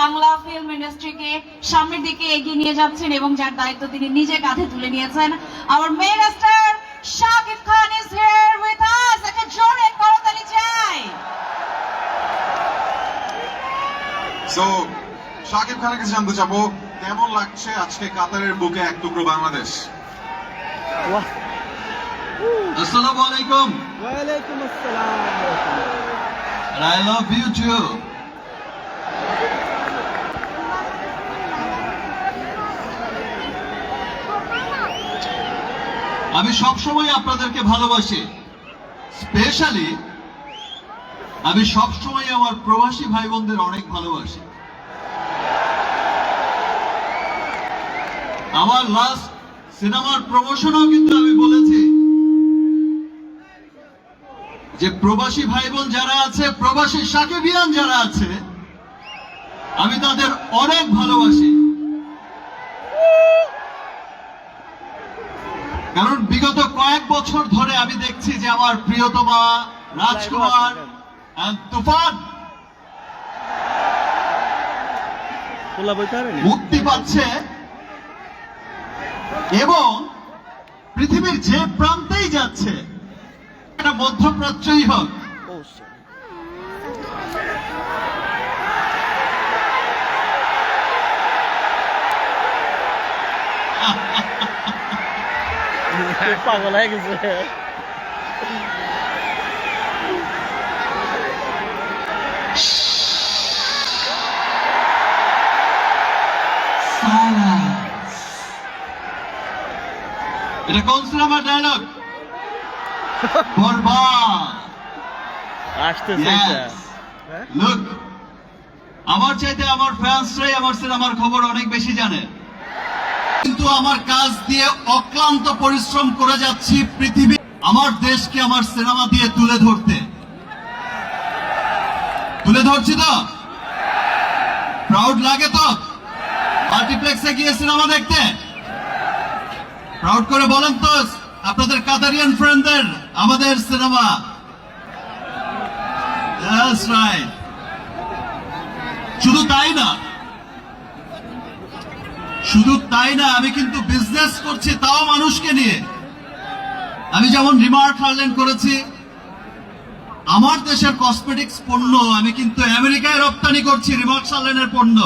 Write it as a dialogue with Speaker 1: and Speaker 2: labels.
Speaker 1: Bangla film ইন্ডাস্ট্রিকে সামনের দিকে এগিয়ে নিয়ে যাচ্ছেন এবং যার দায়িত্ব তিনি নিজে কাঁধে তুলে নিয়েছেন। আমার main star Shakib Khan is here with us একটা জোরে করতালি চাই।
Speaker 2: সো শাকিব খানের কাছে জানতে চাবো কেমন লাগছে আজকে কাতারের বুকে এক টুকরো বাংলাদেশ?
Speaker 3: বাহ
Speaker 4: Assalamu alaikum.
Speaker 3: ওয়ালাইকুম আসসালাম।
Speaker 4: And I love you আমি সবসময় আপনাদেরকে ভালোবাসি। স্পেশালি আমি সবসময় আমার প্রবাসী ভাই বোনদের অনেক ভালোবাসি। আমার লাস্ট সিনেমার প্রমোশনও কিন্তু আমি বলেছি। যে প্রবাসী ভাই বোন যারা আছে, প্রবাসী সাকিবিয়ান যারা আছে, আমি তাদের অনেক ভালোবাসি। বছর ধরে আমি দেখছি যে আমার প্রিয়তমা রাজকুমার তুফান। মুক্তি পাচ্ছে। এবং পৃথিবীর যে প্রান্তেই যাচ্ছে এটা মধ্যপ্রাচ্যই হোক।
Speaker 3: পাগল হয়ে গেছে.
Speaker 4: এটা কোন সিনেমার ডায়লগ আমার চাইতে আমার ফ্যান্সরাই আমার সিনেমার খবর অনেক বেশি জানে। কিন্তু আমার কাজ দিয়ে অক্লান্ত পরিশ্রম করে যাচ্ছি পৃথিবী। আমার দেশকে আমার সিনেমা দিয়ে তুলে ধরতে। তুলে ধরছি তো? প্রাউড লাগে তো? মাল্টিপ্লেক্সে গিয়ে সিনেমা দেখতে? প্রাউড করে বলেন তো, আপনাদের কাতারিয়ান ফ্রেন্ডদের আমাদের সিনেমা। শুধু তাই না শুধু তাই না, আমি কিন্তু বিজনেস করছি তাও মানুষকে নিয়ে। আমি যেমন রিমার্ক হারলেন করেছি, আমার দেশের কসমেটিক্স পণ্য, আমি কিন্তু আমেরিকায় রপ্তানি করছি রিমার্ক সার্লেনের পণ্য।